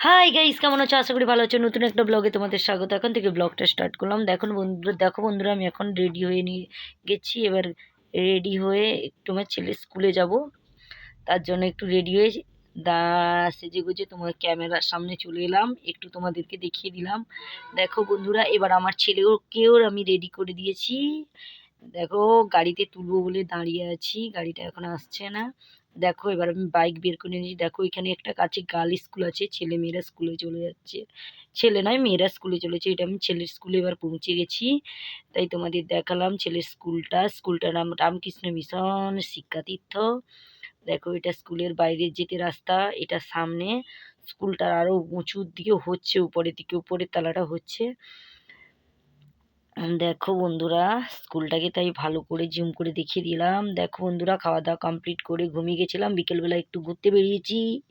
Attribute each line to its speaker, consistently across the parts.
Speaker 1: Hi guys কেমন আছো? আশা করি ভালো আছো। নতুন একটা ব্লগে তোমাদের স্বাগত। এখন থেকে ব্লগটা স্টার্ট করলাম। দেখো বন্ধুরা দেখো বন্ধুরা, আমি এখন রেডি হয়ে নিয়ে গেছি। এবার রেডি হয়ে একটু আমার ছেলে স্কুলে যাব। তার জন্য একটু রেডি হয়ে দা সেজে গুজে তোমার ক্যামেরার সামনে চলে এলাম। একটু তোমাদেরকে দেখিয়ে দিলাম। দেখো বন্ধুরা, এবার আমার ছেলেকেও আমি রেডি করে দিয়েছি। দেখো, গাড়িতে তুলবো বলে দাঁড়িয়ে আছি। গাড়িটা এখন আসছে না। দেখো, এবার আমি বাইক বের করে নিয়েছি। দেখো, এখানে একটা কাছে গার্ল স্কুল আছে, ছেলে মেয়েরা স্কুলে চলে যাচ্ছে। ছেলে নয়, মেয়েরা স্কুলে চলেছে। এটা আমি ছেলের স্কুলে এবার পৌঁছে গেছি। তাই তোমাদের দেখালাম ছেলের স্কুলটা স্কুলটার নাম, রামকৃষ্ণ মিশন শিক্ষাতীর্থ। দেখো, এটা স্কুলের বাইরের যেতে রাস্তা, এটা সামনে। স্কুলটার আরও উঁচুর দিকে হচ্ছে, উপরের দিকে, উপরের তালাটা হচ্ছে। দেখো বন্ধুরা, স্কুলটাকে তাই ভালো করে জুম করে দেখিয়ে দিলাম। দেখো বন্ধুরা খাওয়া দাওয়া কমপ্লিট করে ঘুমিয়ে গেছিলাম। বিকেলবেলা একটু ঘুরতে বেরিয়েছি।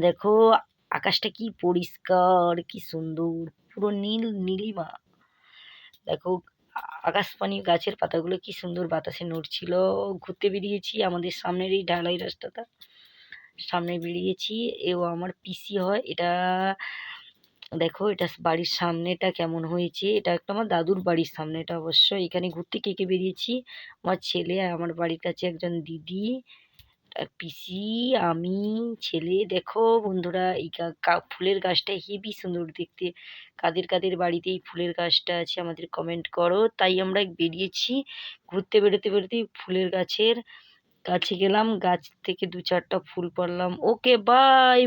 Speaker 1: দেখো, আকাশটা কি পরিষ্কার, কি সুন্দর, পুরো নীল, নীলিমা। দেখো আকাশপানি গাছের পাতাগুলো কি সুন্দর বাতাসে নড়ছিল। ঘুরতে বেরিয়েছি আমাদের সামনের এই ঢালাই রাস্তাটা। সামনে বেরিয়েছি, এও আমার পিসি হয়। এটা দেখো এটা বাড়ির সামনেটা কেমন হয়েছে? এটা একটা আমার দাদুর বাড়ির সামনে এটা অবশ্য। এখানে ঘুরতে কে কে বেরিয়েছি? আমার ছেলে, আমার বাড়ির কাছে একজন দিদি পিসি, আমি, ছেলে। দেখো বন্ধুরা, এই ফুলের গাছটা হেবি সুন্দর দেখতে। কাদের কাদের বাড়িতে এই ফুলের গাছটা আছে আমাদের কমেন্ট করো। তাই আমরা বেরিয়েছি। ঘুরতে বেরোতে বেরোতেই ফুলের গাছের কাছে গেলাম। গাছ থেকে দু চারটা ফুল পারলাম ওকে বাই